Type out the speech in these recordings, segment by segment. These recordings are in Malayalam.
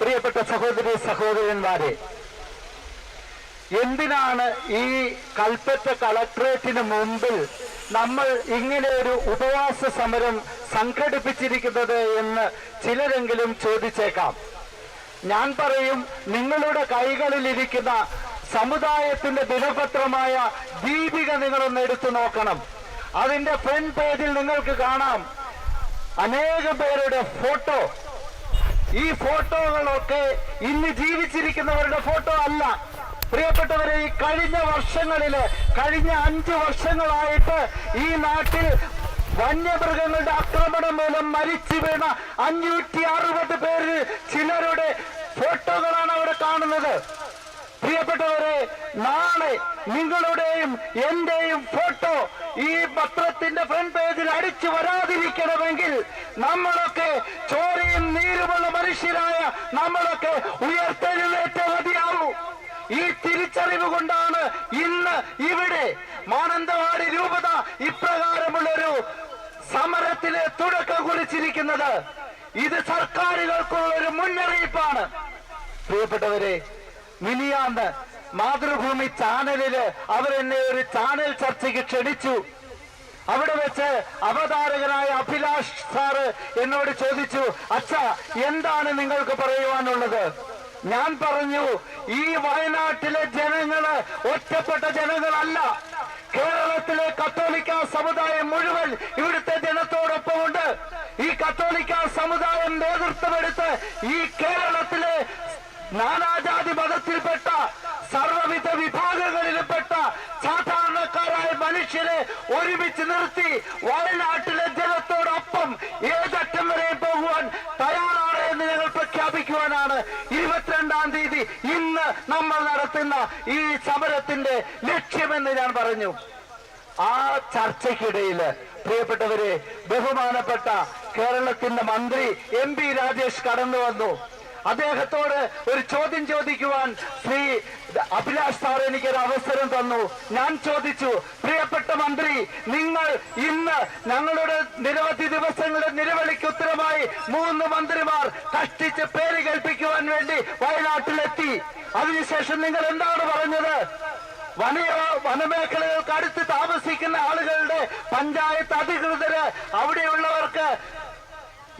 പ്രിയപ്പെട്ട സഹോദരി സഹോദരന്മാരെ എന്തിനാണ് ഈ കൽപ്പറ്റ കളക്ടറേറ്റിന് മുമ്പിൽ നമ്മൾ ഇങ്ങനെ ഒരു ഉപവാസ സമരം സംഘടിപ്പിച്ചിരിക്കുന്നത് എന്ന് ചിലരെങ്കിലും ചോദിച്ചേക്കാം. ഞാൻ പറയും നിങ്ങളുടെ കൈകളിലിരിക്കുന്ന സമുദായത്തിന്റെ ദിനപത്രമായ ദീപിക നിങ്ങളൊന്ന് എടുത്തു നോക്കണം. അതിന്റെ ഫ്രണ്ട് പേജിൽ നിങ്ങൾക്ക് കാണാം. അനേകം പേരുടെ ഫോട്ടോ ഈ ഫോട്ടോകളൊക്കെ ഇന്ന് ജീവിച്ചിരിക്കുന്നവരുടെ ഫോട്ടോ അല്ല. പ്രിയപ്പെട്ടവരെ ഈ കഴിഞ്ഞ വർഷങ്ങളിൽ കഴിഞ്ഞ അഞ്ച് വർഷങ്ങളായിട്ട് ഈ നാട്ടിൽ വന്യമൃഗങ്ങളുടെ ആക്രമണം മൂലം മരിച്ചു വീണ അഞ്ഞൂറ്റി അറുപത് പേര് ചിലരുടെ ഫോട്ടോകളാണ് അവിടെ കാണുന്നത്. പ്രിയപ്പെട്ടവരെ നാളെ നിങ്ങളുടെയും എന്റെയും ഫോട്ടോ ഈ പത്രത്തിന്റെ ഫ്രണ്ട് പേജിൽ അടിച്ചു വരാതിരിക്കണമെങ്കിൽ നമ്മളൊക്കെ ചോരയും നീരുമുള്ള മനുഷ്യരായ നമ്മളൊക്കെ ഉയർത്തെഴുന്നേറ്റ മതിയാവൂ. ഈ തിരിച്ചറിവ് കൊണ്ടാണ് ഇന്ന് ഇവിടെ മാനന്തവാടി രൂപത ഇപ്രകാരമുള്ളൊരു സമരത്തിന് തുടക്കം കുറിച്ചിരിക്കുന്നത്. ഇത് സർക്കാരുകൾക്കുള്ള ഒരു മുന്നറിയിപ്പാണ്. പ്രിയപ്പെട്ടവരെ മിനിയാന്ന് മാതൃഭൂമി ചാനലിൽ അവരെന്നെ ഒരു ചാനൽ ചർച്ചയ്ക്ക് ക്ഷണിച്ചു. അവിടെ വെച്ച് അവതാരകനായ അഭിലാഷ് സാറ് എന്നോട് ചോദിച്ചു അച്ഛ എന്താണ് നിങ്ങൾക്ക് പറയുവാനുള്ളത്? ഞാൻ പറഞ്ഞു ഈ വയനാട്ടിലെ ജനങ്ങൾ ഒറ്റപ്പെട്ട ജനങ്ങളല്ല. കേരളത്തിലെ കത്തോലിക്ക സമുദായം മുഴുവൻ ഇവിടുത്തെ ജനത്തോടൊപ്പമുണ്ട്. ഈ കത്തോലിക്ക സമുദായം നേതൃത്വമെടുത്ത് ഈ കേരളത്തിലെ ഒരുമിച്ച് നിർത്തി വയനാട്ടിലെ ജനത്തോടൊപ്പം ഏതറ്റം വരെ പോകുവാൻ തയ്യാറാണ് എന്ന് ഞങ്ങൾ പ്രഖ്യാപിക്കുവാനാണ്. ഇരുപത്തിരണ്ടാം തീയതി ഇന്ന് നമ്മൾ നടത്തുന്ന ഈ സമരത്തിന്റെ ലക്ഷ്യമെന്ന് ഞാൻ പറഞ്ഞു. ആ ചർച്ചയ്ക്കിടയിൽ പ്രിയപ്പെട്ടവരെ ബഹുമാനപ്പെട്ട കേരളത്തിന്റെ മന്ത്രി എം പി രാജേഷ് കടന്നു വന്നു. അദ്ദേഹത്തോട് ഒരു ചോദ്യം ചോദിക്കുവാൻ ശ്രീ അഭിലാഷ് സാർ എനിക്കൊരു അവസരം തന്നു. ഞാൻ ചോദിച്ചു പ്രിയപ്പെട്ട മന്ത്രി നിങ്ങൾ ഇന്ന് ഞങ്ങളുടെ നിരവധി ദിവസങ്ങളുടെ നിലവിളിക്ക് ഉത്തരമായി മൂന്ന് മന്ത്രിമാർ കഷ്ടിച്ച് പേര് കേൾപ്പിക്കുവാൻ വേണ്ടി വയനാട്ടിലെത്തി. അതിനുശേഷം നിങ്ങൾ എന്താണ് പറഞ്ഞത്? വനയോ വനമേഖലകൾക്ക് അടുത്ത് താമസിക്കുന്ന ആളുകളുടെ പഞ്ചായത്ത് അധികൃതർ അവിടെയുള്ളവർക്ക്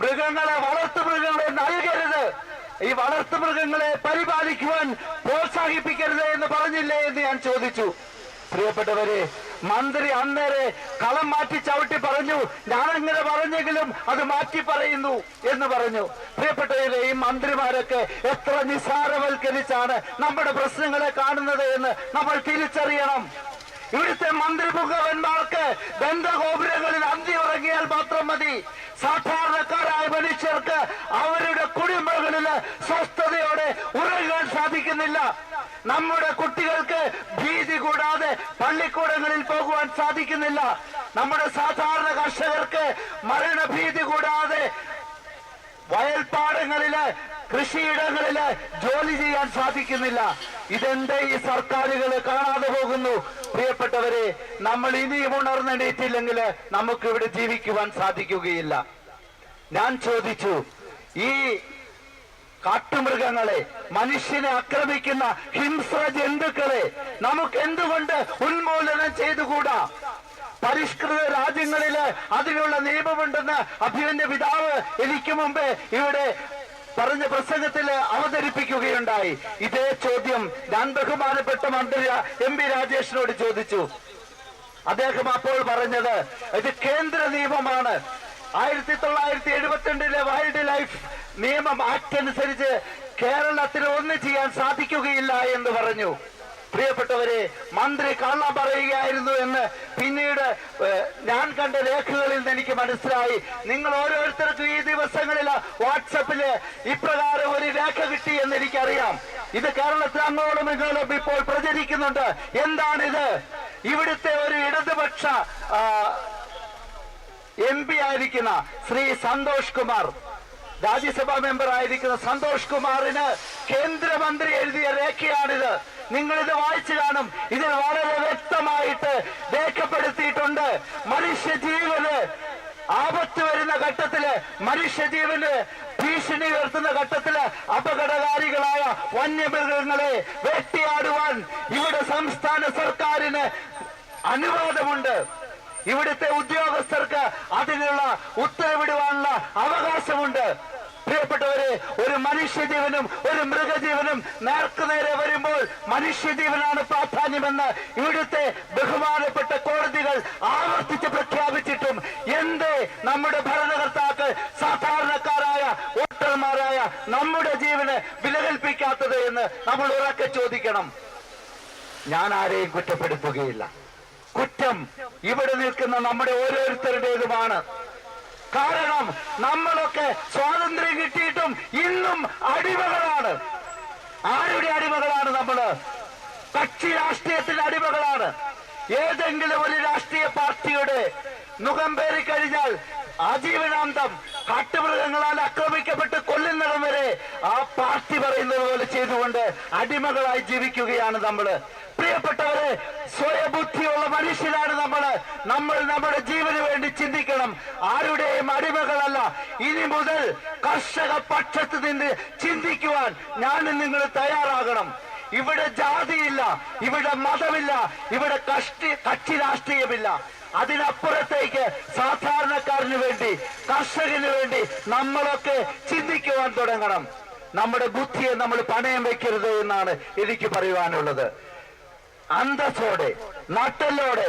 മൃഗങ്ങളെ വളർത്തു മൃഗങ്ങളെ നൽകരുത്. ഈ വളർത്തു മൃഗങ്ങളെ പരിപാലിക്കുവാൻ പ്രോത്സാഹിപ്പിക്കരുത് എന്ന് പറഞ്ഞില്ലേ എന്ന് ഞാൻ ചോദിച്ചു. പ്രിയപ്പെട്ടവരെ മന്ത്രി അന്നേരെ കളം മാറ്റി ചവിട്ടി പറഞ്ഞു ഞാനങ്ങനെ പറഞ്ഞെങ്കിലും അത് മാറ്റി പറയുന്നു എന്ന് പറഞ്ഞു. പ്രിയപ്പെട്ടവരെ ഈ മന്ത്രിമാരൊക്കെ എത്ര നിസ്സാരവൽക്കരിച്ചാണ് നമ്മുടെ പ്രശ്നങ്ങളെ കാണുന്നത് എന്ന് നമ്മൾ തിരിച്ചറിയണം. ഇവിടുത്തെ മന്ത്രിമുഖവന്മാർക്ക് ബന്ധഗോപുരങ്ങളിൽ അന്തി ഉറങ്ങിയാൽ മാത്രം മതി. സാധാരണക്കാരായ മനുഷ്യർക്ക് അവരുടെ കുടുംബങ്ങളിൽ സ്വസ്ഥതയോടെ ഉറങ്ങാൻ സാധിക്കുന്നില്ല. നമ്മുടെ കുട്ടികൾക്ക് ഭീതി കൂടാതെ പള്ളിക്കൂടങ്ങളിൽ പോകുവാൻ സാധിക്കുന്നില്ല. നമ്മുടെ സാധാരണ കർഷകർക്ക് മരണഭീതി കൂടാതെ വയൽപ്പാടങ്ങളിൽ കൃഷിയിടങ്ങളിൽ ജോലി ചെയ്യാൻ സാധിക്കുന്നില്ല. ഇതെന്തേ ഈ സർക്കാരുകൾ കാണാതെ പോകുന്നു? പ്രിയപ്പെട്ടവരെ നമ്മൾ ഇനിയും ഉണർന്നെണീറ്റില്ലെങ്കിൽ നമുക്ക് ഇവിടെ ജീവിക്കുവാൻ സാധിക്കുകയില്ല. ഞാൻ ചോദിച്ചു ഈ കാട്ടുമൃഗങ്ങളെ മനുഷ്യനെ ആക്രമിക്കുന്ന ഹിംസ്ര ജന്തുക്കളെ നമുക്ക് എന്തുകൊണ്ട് ഉന്മൂലനം ചെയ്തുകൂടാ? പരിഷ്കൃത രാജ്യങ്ങളിൽ അതിനുള്ള നിയമമുണ്ടെന്ന് അഭിമന്യ പിതാവ് എനിക്ക് മുമ്പേ ഇവിടെ പറഞ്ഞ പ്രസംഗത്തിൽ അവതരിപ്പിക്കുകയുണ്ടായി. ഇതേ ചോദ്യം ഞാൻ ബഹുമാനപ്പെട്ട മന്ത്രി എം പി രാജേഷിനോട് ചോദിച്ചു. അദ്ദേഹം അപ്പോൾ പറഞ്ഞത് ഇത് കേന്ദ്ര നിയമമാണ്. ആയിരത്തി തൊള്ളായിരത്തി എഴുപത്തിരണ്ടിലെ വൈൽഡ് ലൈഫ് നിയമം ആക്ട് അനുസരിച്ച് കേരളത്തിന് ഒന്നും ചെയ്യാൻ സാധിക്കുകയില്ല എന്ന് പറഞ്ഞു. പ്രിയപ്പെട്ടവരെ മന്ത്രി കള്ളം പറയുകയായിരുന്നു എന്ന് പിന്നീട് ഞാൻ കണ്ട രേഖകളിൽ നിന്ന് എനിക്ക് മനസ്സിലായി. നിങ്ങൾ ഓരോരുത്തർക്കും ഈ ദിവസങ്ങളിൽ വാട്സപ്പിൽ ഇപ്രകാരം ഒരു രേഖ കിട്ടി എന്ന് എനിക്കറിയാം. ഇത് കേരളത്തിൽ അങ്ങോളം ഇങ്ങോളം ഇപ്പോൾ പ്രചരിക്കുന്നുണ്ട്. എന്താണിത്? ഇവിടുത്തെ ഒരു ഇടതുപക്ഷ എം പി ആയിരിക്കുന്ന ശ്രീ സന്തോഷ് കുമാർ രാജ്യസഭാ മെമ്പർ ആയിരിക്കുന്ന സന്തോഷ് കുമാറിന് കേന്ദ്രമന്ത്രി എഴുതിയ രേഖയാണിത്. നിങ്ങൾ ഇത് വായിച്ചു കാണും. ഇതിൽ വളരെ വ്യക്തമായിട്ട് രേഖപ്പെടുത്തിയിട്ടുണ്ട്. മനുഷ്യ ജീവന് ആപത്ത് വരുന്ന ഘട്ടത്തിൽ മനുഷ്യജീവന് ഭീഷണി ഉയർത്തുന്ന ഘട്ടത്തിൽ അപകടകാരികളായ വന്യമൃഗങ്ങളെ വേട്ടയാടുവാൻ ഇവിടെ സംസ്ഥാന സർക്കാരിന് അനുവാദമുണ്ട്. ഇവിടുത്തെ ഉദ്യോഗസ്ഥർക്ക് അതിനുള്ള ഉത്തരവിടുവാനുള്ള അവകാശമുണ്ട്. പ്രിയപ്പെട്ടവരെ ഒരു മനുഷ്യജീവനും ഒരു മൃഗജീവനും നേർക്കുനേരെ വരുമ്പോൾ മനുഷ്യജീവനാണ് പ്രാധാന്യമെന്ന് ഇവിടുത്തെ ബഹുമാനപ്പെട്ട കോടതികൾ ആവർത്തിച്ച് പ്രഖ്യാപിച്ചിട്ടും എന്തേ നമ്മുടെ ഭരണകർത്താക്കൾ സാധാരണക്കാരായ വോട്ടർമാരായ നമ്മുടെ ജീവന് വില കൽപ്പിക്കാത്തത് എന്ന് നമ്മൾ ഉറക്കെ ചോദിക്കണം. ഞാൻ ആരെയും കുറ്റപ്പെടുത്തുകയില്ല. കുറ്റം ഇവിടെ നിൽക്കുന്ന നമ്മുടെ ഓരോരുത്തരുടേതുമാണ്. കാരണം നമ്മളൊക്കെ സ്വാതന്ത്ര്യം കിട്ടിയിട്ടും ഇന്നും അടിമകളാണ്. ആരുടെ അടിമകളാണ് നമ്മൾ? കക്ഷി രാഷ്ട്രീയത്തിന്റെ അടിമകളാണ്. ഏതെങ്കിലും ഒരു രാഷ്ട്രീയ പാർട്ടിയുടെ മുഖം പേറി കഴിഞ്ഞാൽ ആജീവനാന്തം കാട്ടുമൃഗങ്ങളാൽ ആക്രമിക്കപ്പെട്ട് കൊല്ലുന്നിടം വരെ ആ പാർട്ടി പറയുന്നത് പോലെ ചെയ്തുകൊണ്ട് അടിമകളായി ജീവിക്കുകയാണ് നമ്മൾ. പ്രിയപ്പെട്ടവരെ സ്വയബുദ്ധിയുള്ള മനുഷ്യരാണ് നമ്മൾ നമ്മൾ നമ്മുടെ ജീവന് വേണ്ടി ചിന്തിക്കണം. ആരുടെയും അടിമകളല്ല. ഇനി മുതൽ കർഷക പക്ഷത്ത് നിന്ന് ചിന്തിക്കുവാൻ ഞാനും നിങ്ങൾ തയ്യാറാകണം. ഇവിടെ ജാതിയില്ല ഇവിടെ മതമില്ല ഇവിടെ കഷ്ടി കക്ഷി രാഷ്ട്രീയമില്ല. അതിനപ്പുറത്തേക്ക് സാധാരണക്കാരന് വേണ്ടി കർഷകന് വേണ്ടി നമ്മളൊക്കെ ചിന്തിക്കുവാൻ തുടങ്ങണം. നമ്മുടെ ബുദ്ധിയെ നമ്മൾ പണയം വെക്കരുത് എന്നാണ് എനിക്ക് പറയുവാനുള്ളത്. അന്തസ്സോടെ നട്ടലോടെ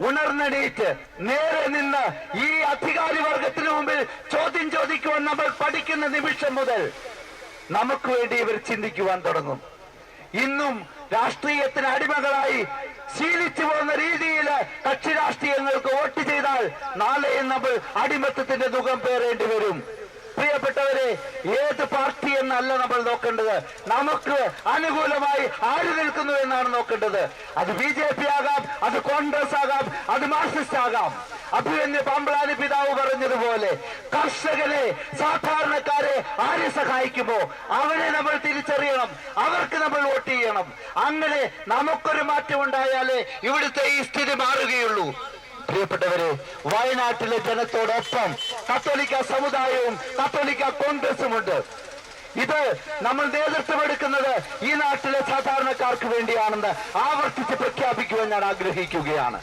ഉണർന്നെണീറ്റ് നേരെ നിന്ന് ഈ അധികാരി വർഗത്തിന് മുമ്പിൽ ചോദ്യം ചോദിക്കുവാൻ നമ്മൾ പഠിക്കുന്ന നിമിഷം മുതൽ നമുക്ക് വേണ്ടി ഇവർ ചിന്തിക്കുവാൻ തുടങ്ങും. ഇന്നും രാഷ്ട്രീയത്തിന് അടിമകളായി ശീലിച്ചു പോകുന്ന രീതിയിൽ കക്ഷി രാഷ്ട്രീയങ്ങൾക്ക് വോട്ട് ചെയ്താൽ നാളെയും നമ്മൾ അടിമത്തത്തിന്റെ ദുഃഖം പേറേണ്ടി വരും. പ്രിയപ്പെട്ടവരെ ഏത് പാർട്ടി എന്നല്ല നമ്മൾ നോക്കേണ്ടത്. നമുക്ക് അനുകൂലമായി ആര് നിൽക്കുന്നു എന്നാണ് നോക്കേണ്ടത്. അത് ബി ജെ പി ആകാം അത് കോൺഗ്രസ് ആകാം അത് മാർക്സിസ്റ്റ് ആകാം. അഭിമന്യ പമ്പളാനി പിതാവ് പറഞ്ഞതുപോലെ കർഷകരെ സാധാരണക്കാരെ ആരെ സഹായിക്കുമോ? അവരെ നമ്മൾ തിരിച്ചറിയണം അവർക്ക് നമ്മൾ വോട്ട് ചെയ്യണം. അങ്ങനെ നമുക്കൊരു മാറ്റം ഉണ്ടായാലേ ഇവിടുത്തെ ഈ സ്ഥിതി മാറുകയുള്ളൂ. പ്രിയപ്പെട്ടവരെ വയനാട്ടിലെ ജനത്തോടൊപ്പം കത്തോലിക്ക സമുദായവും കത്തോലിക്ക കോൺഗ്രസുമുണ്ട്. ഇത് നമ്മൾ നേതൃത്വം എടുക്കുന്നത് ഈ നാട്ടിലെ സാധാരണക്കാർക്ക് വേണ്ടിയാണെന്ന് ആവർത്തിച്ച് പ്രഖ്യാപിക്കുവാൻ ഞാൻ ആഗ്രഹിക്കുകയാണ്.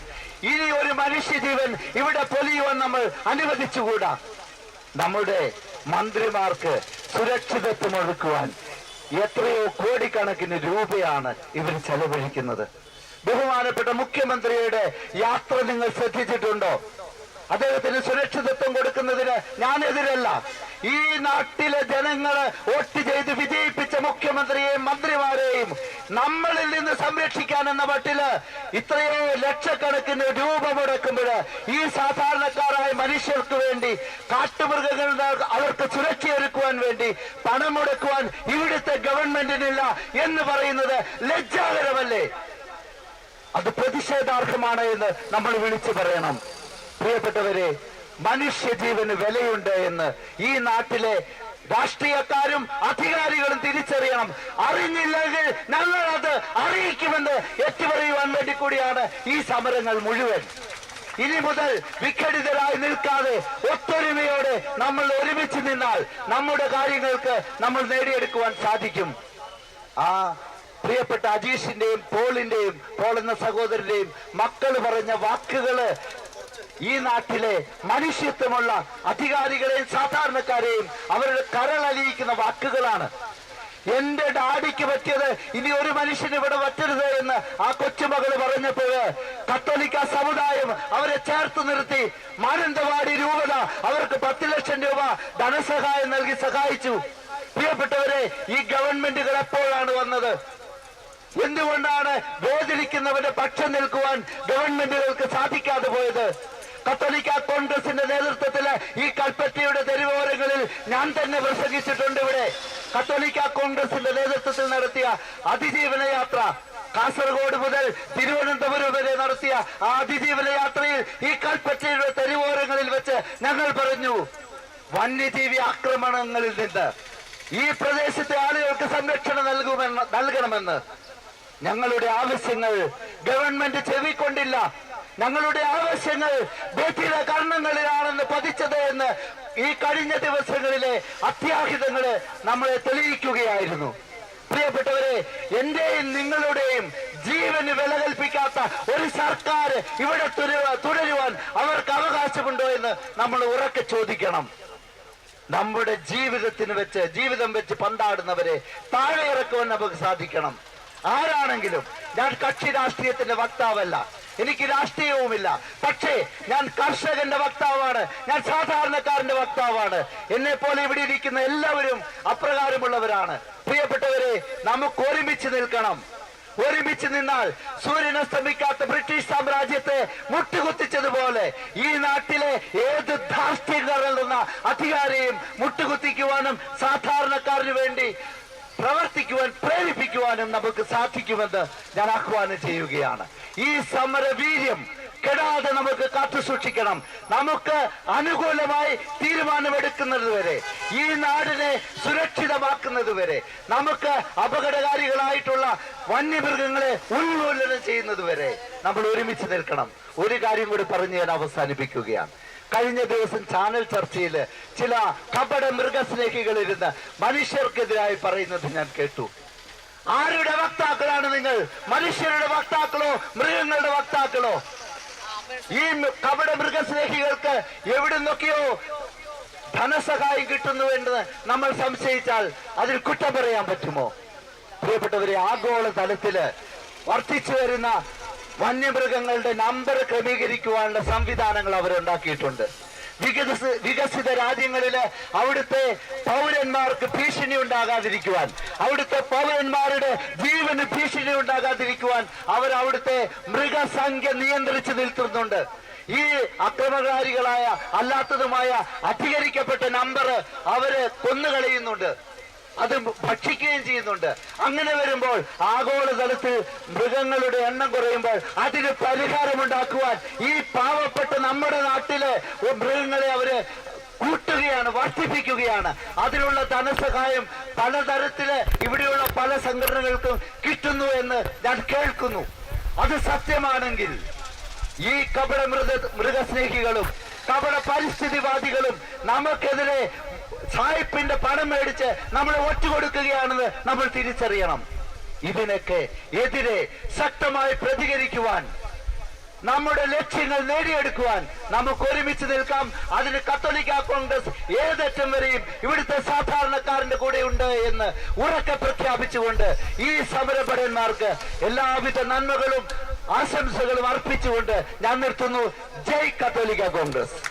ഇനി ഒരു മനുഷ്യജീവൻ ഇവിടെ പൊലിയുവാൻ നമ്മൾ അനുവദിച്ചുകൂടാ? നമ്മുടെ മന്ത്രിമാർക്ക് സുരക്ഷിതത്വം ഒഴുക്കുവാൻ എത്രയോ കോടിക്കണക്കിന് രൂപയാണ് ഇവർ ചെലവഴിക്കുന്നത്. ബഹുമാനപ്പെട്ട മുഖ്യമന്ത്രിയുടെ യാത്ര നിങ്ങൾ ശ്രദ്ധിച്ചിട്ടുണ്ടോ? അദ്ദേഹത്തിന് സുരക്ഷിതത്വം കൊടുക്കുന്നതിന് ഞാൻ എതിരല്ല ഈ നാട്ടിലെ ജനങ്ങളെ വോട്ട് ചെയ്ത് വിജയിപ്പിച്ച മുഖ്യമന്ത്രിയെയും മന്ത്രിമാരെയും നമ്മളിൽ നിന്ന് സംരക്ഷിക്കാൻ എന്ന മട്ടിൽ ഇത്രയോ ലക്ഷക്കണക്കിന് രൂപ മുടക്കുമ്പോൾ ഈ സാധാരണക്കാരായ മനുഷ്യർക്ക് വേണ്ടി കാട്ടുമൃഗങ്ങൾ അവർക്ക് സുരക്ഷയൊരുക്കുവാൻ വേണ്ടി പണം മുടക്കുവാൻ ഇവിടുത്തെ ഗവൺമെന്റിനില്ല എന്ന് പറയുന്നത് ലജ്ജാകരമല്ലേ? അത് പ്രതിഷേധാർഹമാണ് എന്ന് നമ്മൾ വിളിച്ചു പറയണം. പ്രിയപ്പെട്ടവരെ മനുഷ്യജീവന് വിലയുണ്ട് എന്ന് ഈ നാട്ടിലെ രാഷ്ട്രീയക്കാരും അധികാരികളും തിരിച്ചറിയണം. അറിഞ്ഞില്ലെങ്കിൽ ഞങ്ങൾ അത് അറിയിക്കുമെന്ന് ഏറ്റുപറയുവാൻ വേണ്ടി കൂടിയാണ് ഈ സമരങ്ങൾ മുഴുവൻ. ഇനി മുതൽ വിഘടിതരായി നിൽക്കാതെ ഒത്തൊരുമയോടെ നമ്മൾ ഒരുമിച്ച് നിന്നാൽ നമ്മുടെ കാര്യങ്ങൾക്ക് നമ്മൾ നേടിയെടുക്കുവാൻ സാധിക്കും. ആ പ്രിയപ്പെട്ട അജീഷിന്റെയും പോളിന്റെയും പോൾ എന്ന സഹോദരന്റെയും മക്കൾ പറഞ്ഞ വാക്കുകൾ ഈ നാട്ടിലെ മനുഷ്യത്വമുള്ള അധികാരികളെയും സാധാരണക്കാരെയും അവരുടെ കരൾ കരളലിയിക്കുന്ന വാക്കുകളാണ്. എന്റെ ഡാഡിക്ക് പറ്റിയത് ഇനി ഒരു മനുഷ്യൻ ഇവിടെ പറ്റരുത് എന്ന് ആ കൊച്ചുമകൾ പറഞ്ഞപ്പോൾ കത്തോലിക്ക സമുദായം അവരെ ചേർത്ത് നിർത്തി. മാനന്തവാടി രൂപത അവർക്ക് പത്ത് ലക്ഷം രൂപ ധനസഹായം നൽകി സഹായിച്ചു. പ്രിയപ്പെട്ടവരെ ഈ ഗവൺമെന്റുകൾ എപ്പോഴാണ് വന്നത്? എന്തുകൊണ്ടാണ് വേദനിക്കുന്നവരുടെ പക്ഷം നിൽക്കുവാൻ ഗവൺമെന്റുകൾക്ക് സാധിക്കാതെ പോയത്? കത്തോലിക്ക കോൺഗ്രസിന്റെ നേതൃത്വത്തിൽ ഈ കൽപ്പറ്റയുടെ തെരുവോരങ്ങളിൽ ഞാൻ തന്നെ പ്രസംഗിച്ചിട്ടുണ്ട് ഇവിടെ. കത്തോലിക്ക കോൺഗ്രസിന്റെ നേതൃത്വത്തിൽ നടത്തിയ അതിജീവന യാത്ര കാസർഗോഡ് മുതൽ തിരുവനന്തപുരം വരെ നടത്തിയ ആ അതിജീവന യാത്രയിൽ ഈ കൽപ്പറ്റയുടെ തെരുവോരങ്ങളിൽ വെച്ച് ഞങ്ങൾ പറഞ്ഞു വന്യജീവി ആക്രമണങ്ങളിൽ നിന്ന് ഈ പ്രദേശത്തെ ആളുകൾക്ക് സംരക്ഷണം നൽകുമെന്ന് നൽകണമെന്ന്. ഞങ്ങളുടെ ആവശ്യങ്ങൾ ഗവൺമെന്റ് ചെവിക്കൊണ്ടില്ല. ഞങ്ങളുടെ ആവശ്യങ്ങൾ ബധിര കർണങ്ങളിലാണെന്ന് പതിച്ചത് എന്ന് ഈ കഴിഞ്ഞ ദിവസങ്ങളിലെ അത്യാഹിതങ്ങൾ നമ്മളെ തെളിയിക്കുകയായിരുന്നു. പ്രിയപ്പെട്ടവരെ എന്റെയും നിങ്ങളുടെയും ജീവന് വില കൽപ്പിക്കാത്ത ഒരു സർക്കാർ ഇവിടെ തുടരു- തുടരുവാൻ അവർക്ക് അവകാശമുണ്ടോ എന്ന് നമ്മൾ ഉറക്കെ ചോദിക്കണം. നമ്മുടെ ജീവിതത്തിന് വെച്ച് ജീവിതം വെച്ച് പന്താടുന്നവരെ താഴെ ഇറക്കുവാൻ നമുക്ക് സാധിക്കണം. ആരാണെങ്കിലും ഞാൻ കക്ഷി രാഷ്ട്രീയത്തിന്റെ വക്താവല്ല. എനിക്ക് രാഷ്ട്രീയവുമില്ല. പക്ഷേ ഞാൻ കർഷകന്റെ വക്താവാണ്. ഞാൻ സാധാരണക്കാരന്റെ വക്താവാണ്. എന്നെ പോലെ ഇവിടെ ഇരിക്കുന്ന എല്ലാവരും അപ്രകാരമുള്ളവരാണ്. പ്രിയപ്പെട്ടവരെ നമുക്ക് ഒരുമിച്ച് നിൽക്കണം. ഒരുമിച്ച് നിന്നാൽ സൂര്യൻ അസ്തമിക്കാത്ത ബ്രിട്ടീഷ് സാമ്രാജ്യത്തെ മുട്ടുകുത്തിച്ചതുപോലെ ഈ നാട്ടിലെ ഏത് ധാർഷ്ട്യം നിന്ന അധികാരിയും മുട്ടുകുത്തിക്കുവാനും സാധാരണക്കാരന് വേണ്ടി പ്രവർത്തിക്കുവാൻ പ്രേരിപ്പിക്കുവാനും നമുക്ക് സാധിക്കുമെന്ന് ഞാൻ ആഹ്വാനം ചെയ്യുകയാണ്. ഈ സമരവീര്യം കെടാതെ നമുക്ക് കാത്തു സൂക്ഷിക്കണം. നമുക്ക് അനുകൂലമായി തീരുമാനമെടുക്കുന്നത് വരെ ഈ നാടിനെ സുരക്ഷിതമാക്കുന്നത് വരെ നമുക്ക് അപകടകാരികളായിട്ടുള്ള വന്യമൃഗങ്ങളെ ഉന്മൂലനം ചെയ്യുന്നത് വരെ നമ്മൾ ഒരുമിച്ച് നിൽക്കണം. ഒരു കാര്യം കൂടി പറഞ്ഞ് ഞാൻ അവസാനിപ്പിക്കുകയാണ്. കഴിഞ്ഞ ദിവസം ചാനൽ ചർച്ചയിൽ ചില കപട മൃഗസ്നേഹികളിരുന്ന് മനുഷ്യർക്കെതിരായി പറയുന്നത് ഞാൻ കേട്ടു. ആരുടെ വക്താക്കളാണ് നിങ്ങൾ? മനുഷ്യരുടെ വക്താക്കളോ മൃഗങ്ങളുടെ വക്താക്കളോ? ഈ കപട മൃഗസ്നേഹികൾക്ക് എവിടുന്നൊക്കെയോ ധനസഹായം കിട്ടുന്നു എന്ന് നമ്മൾ സംശയിച്ചാൽ അതിൽ കുറ്റം പറയാൻ പറ്റുമോ? പ്രിയപ്പെട്ടവരെ ആഗോള തലത്തിൽ വർദ്ധിച്ചു വരുന്ന വന്യമൃഗങ്ങളുടെ നമ്പർ ക്രമീകരിക്കുവാനുള്ള സംവിധാനങ്ങൾ അവരുണ്ടാക്കിയിട്ടുണ്ട്. വികസിത വികസിത രാജ്യങ്ങളിൽ അവിടുത്തെ പൗരന്മാർക്ക് ഭീഷണി ഉണ്ടാകാതിരിക്കുവാൻ അവിടുത്തെ പൗരന്മാരുടെ ജീവന് ഭീഷണി ഉണ്ടാകാതിരിക്കുവാൻ അവർ അവിടുത്തെ മൃഗസംഖ്യ നിയന്ത്രിച്ചു നിൽക്കുന്നുണ്ട്. ഈ അക്രമകാരികളായ അല്ലാത്തതുമായ അധികരിക്കപ്പെട്ട നമ്പർ അവർ കൊന്നുകളയുന്നുണ്ട്. അത് ഭക്ഷിക്കുകയും ചെയ്യുന്നുണ്ട്. അങ്ങനെ വരുമ്പോൾ ആഗോളതലത്തിൽ മൃഗങ്ങളുടെ എണ്ണം കുറയുമ്പോൾ അതിന് പരിഹാരമുണ്ടാക്കുവാൻ ഈ പാവപ്പെട്ട നമ്മുടെ നാട്ടിലെ മൃഗങ്ങളെ അവർ കൂട്ടുകയാണ് വർദ്ധിപ്പിക്കുകയാണ്. അതിനുള്ള ധനസഹായം പലതരത്തിൽ ഇവിടെയുള്ള പല സംഘടനകൾക്കും കിട്ടുന്നു എന്ന് ഞാൻ കേൾക്കുന്നു. അത് സത്യമാണെങ്കിൽ ഈ കപട മൃഗ മൃഗസ്നേഹികളും കപട പരിസ്ഥിതിവാദികളും നമുക്കെതിരെ സായിപ്പിന്റെ പണം മേടിച്ച് നമ്മളെ ഒറ്റുകൊടുക്കുകയാണെന്ന് നമ്മൾ തിരിച്ചറിയണം. ഇതിനൊക്കെ എതിരെ ശക്തമായി പ്രതികരിക്കുവാൻ നമ്മുടെ ലക്ഷ്യങ്ങൾ നേടിയെടുക്കുവാൻ നമുക്ക് ഒരുമിച്ച് നിൽക്കാം. അതിന് കത്തോലിക്ക കോൺഗ്രസ് ഏതറ്റം വരെയും ഇവിടുത്തെ സാധാരണക്കാരന്റെ കൂടെ ഉണ്ട് എന്ന് ഉറക്കെ പ്രഖ്യാപിച്ചുകൊണ്ട് ഈ സമരഭടന്മാർക്ക് എല്ലാവിധ നന്മകളും ആശംസകളും അർപ്പിച്ചുകൊണ്ട് ഞാൻ നിർത്തുന്നു. ജയ് കത്തോലിക്ക കോൺഗ്രസ്.